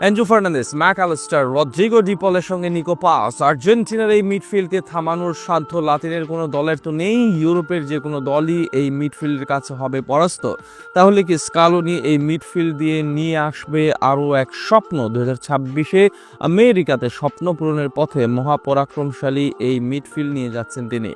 Andrew Fernandes Mac Allister Rodrigo ডিপলের সঙ্গে Nico pass আর্জেন্টিনার এই মিডফিল্ডকে থামানোর সাধ্য লাতিনের কোনো দলের তো নেই, ইউরোপের যে কোনো দলই এই মিডফিল্ডের কাছে হবে পরাস্ত। তাহলে কি স্কালোনি এই মিডফিল্ড দিয়ে নিয়ে আসবে আরও এক স্বপ্ন? দু ছাব্বিশে আমেরিকাতে স্বপ্ন পূরণের পথে মহাপরাক্রমশালী এই মিডফিল্ড নিয়ে যাচ্ছেন তিনি।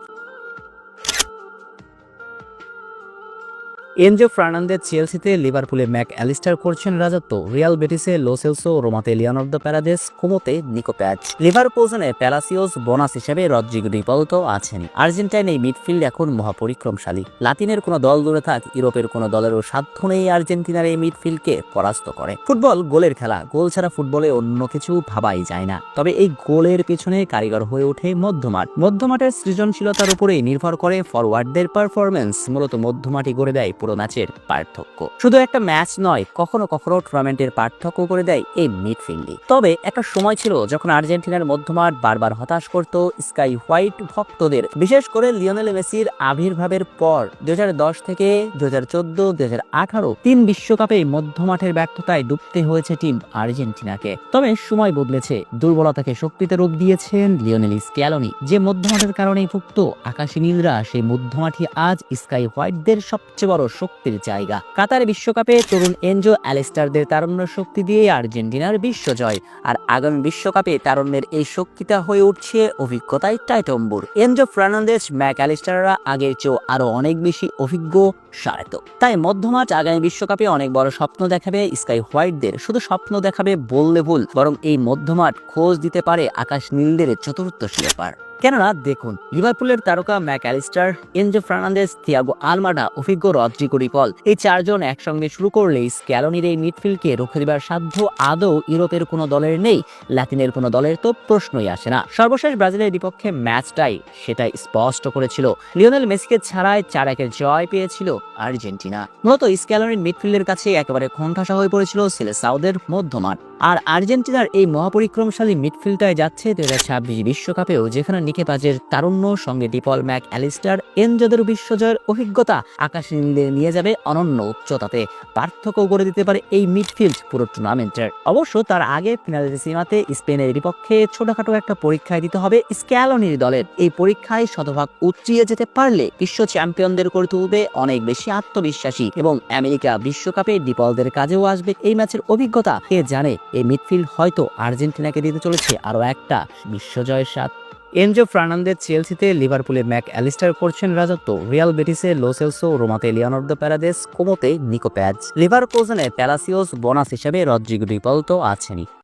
এনজো ফার্নান্দেজ চেলসিতে লিভারপুলে ম্যাক অ্যালিস্টার করছেন রাজত্ব। রিয়াল বেটিসে লোসেলসো রোমাতে লিওনার্দো প্যারাদেস কোমোতে নিকো প্যাচ। লিভারপুলসনে প্যালাসিওস, বোনাস হিসেবে রদ্রিগো ডিপলতো আছেন। আর্জেন্টাইন এই মিডফিল্ড এখন মহাপরিক্রমশালী। লাতিনের কোনো দল দূরে থাক, ইউরোপের কোনো দলেরও সাধ্য নেই আর্জেন্টিনার এই মিডফিল্ডকে পরাস্ত করে। ফুটবল, গোলের খেলা। গোল ছাড়া ফুটবলে অন্য কিছু ভাবাই যায় না। তবে এই গোলের পিছনে কারিগর হয়ে ওঠে মধ্যমাঠ। মধ্যমাঠের সৃজনশীলতার উপরেই নির্ভর করে ফরওয়ার্ডদের পারফরমেন্স মূলত মধ্যমাঠই গড়ে দেয় পুরো ম্যাচের পার্থক্য। শুধু একটা ম্যাচ নয়, কখনো কখনো টুর্নামেন্টের পার্থক্য করে দেয় এই মিডফিল্ডই তবে একটা সময় ছিল যখন আর্জেন্টিনার মধ্যমাঠ বারবার হতাশ করত স্কাই হোয়াইট ভক্তদের। বিশেষ করে লিওনেল মেসির আবির্ভাবের পর দু হাজার দশ থেকে দু হাজার চোদ্দ দুই হাজার আঠারো তিন বিশ্বকাপে মধ্যমাঠের ব্যর্থতায় ডুবতে হয়েছে টিম আর্জেন্টিনাকে। তবে সময় বদলেছে, দুর্বলতাকে শক্তিতে রূপ দিয়েছেন লিওনেল স্ক্যালোনি। যে মধ্যমাঠের কারণেই ভুক্ত আকাশী নীলরা, সেই মধ্যমাঠই আজ স্কাই হোয়াইটদের সবচেয়ে বড় শক্তির জায়গা। কাতার বিশ্বকাপে তরুণ এনজো অ্যালিস্টারদের তারুণ্য শক্তি দিয়ে আর্জেন্টিনার বিশ্বজয় আর আগামী বিশ্বকাপে তারুণ্যের এই শক্তিটা হয়ে উঠছে অভিজ্ঞতায় টাইটম্বুর। এনজো ফার্নান্দেস ম্যাক অ্যালিস্টাররা আগের চেয়েও আরও অনেক বেশি অভিজ্ঞ সারেত তাই মধ্যমাঠ আগামী বিশ্বকাপে অনেক বড় স্বপ্ন দেখাবে স্কাই হোয়াইটদের। শুধু স্বপ্ন দেখাবে বললে ভুল, বরং এই মধ্যমাঠ খোঁজ দিতে পারে আকাশ নীলদের চতুর্থ শিরোপার। কেননা দেখুন, লিভারপুলের তারকা Mac Allister Enzo Fernandes Thiago Almada অভিজ্ঞ রদ্রিগো রিপল, এই চারজন একসঙ্গে শুরু করলেই স্ক্যালনির এই মিডফিল্ডকে রুখে দেবার সাধ্য আদৌ ইউরোপের কোনো দলের নেই, ল্যাতিনের কোনো দলের তো প্রশ্নই আসে না। সর্বশেষ ব্রাজিলের বিপক্ষে ম্যাচটাই সেটাই স্পষ্ট করেছিল। লিওনেল মেসিকে ছাড়াই চার একের জয় পেয়েছিল আর্জেন্টিনা। মূলত স্ক্যালনির মিডফিল্ডের কাছে একেবারে কোণঠাসা হয়ে পড়েছিল সিলেসাউদের মধ্যমাঠ। আর আর্জেন্টিনার এই মহাপরিক্রমশালী মিডফিল্ডটায় যাচ্ছে দু হাজার ছাব্বিশ বিশ্বকাপেও, যেখানে নিকে পাজের তারুণ্য, সঙ্গে ডিপল ম্যাক অ্যালিস্টার, এনজোদের বিশ্বজয়ের অভিজ্ঞতা আকাশ নীলে নিয়ে যাবে অনন্য উচ্চতাতে। পার্থক্য করে দিতে পারে এই মিডফিল্ড পুরো টুর্নামেন্টের। অবশ্য তার আগে ফিনালের সীমাতে স্পেনের বিপক্ষে ছোটখাটো একটা পরীক্ষায় দিতে হবে স্ক্যালনির দলের। এই পরীক্ষায় শতভাগ উতরিয়ে যেতে পারলে বিশ্ব চ্যাম্পিয়নদের করে তুলবে অনেক বেশি আত্মবিশ্বাসী এবং আমেরিকা বিশ্বকাপে ডিপলদের কাজেও আসবে এই ম্যাচের অভিজ্ঞতা। কে জানে, এই মিডফিল্ড হয়তো আর্জেন্টিনাকে দিতে চলেছে আরও একটা। বিশ্বজয়ের স্বাদ এনজো ফার্নান্দেজ চেলসিতে লিভারপুলে ম্যাক অ্যালিস্টার করছেন রাজত্ব। রিয়াল বেটিসে লোসেলসো রোমাতে লিওনার্দো প্যারাদেস কোমোতে নিকো প্যাজ। লিভারকুজনে প্যালাসিওস বোনাস হিসেবে রদ্রিগো ডিপল তো আছেনই।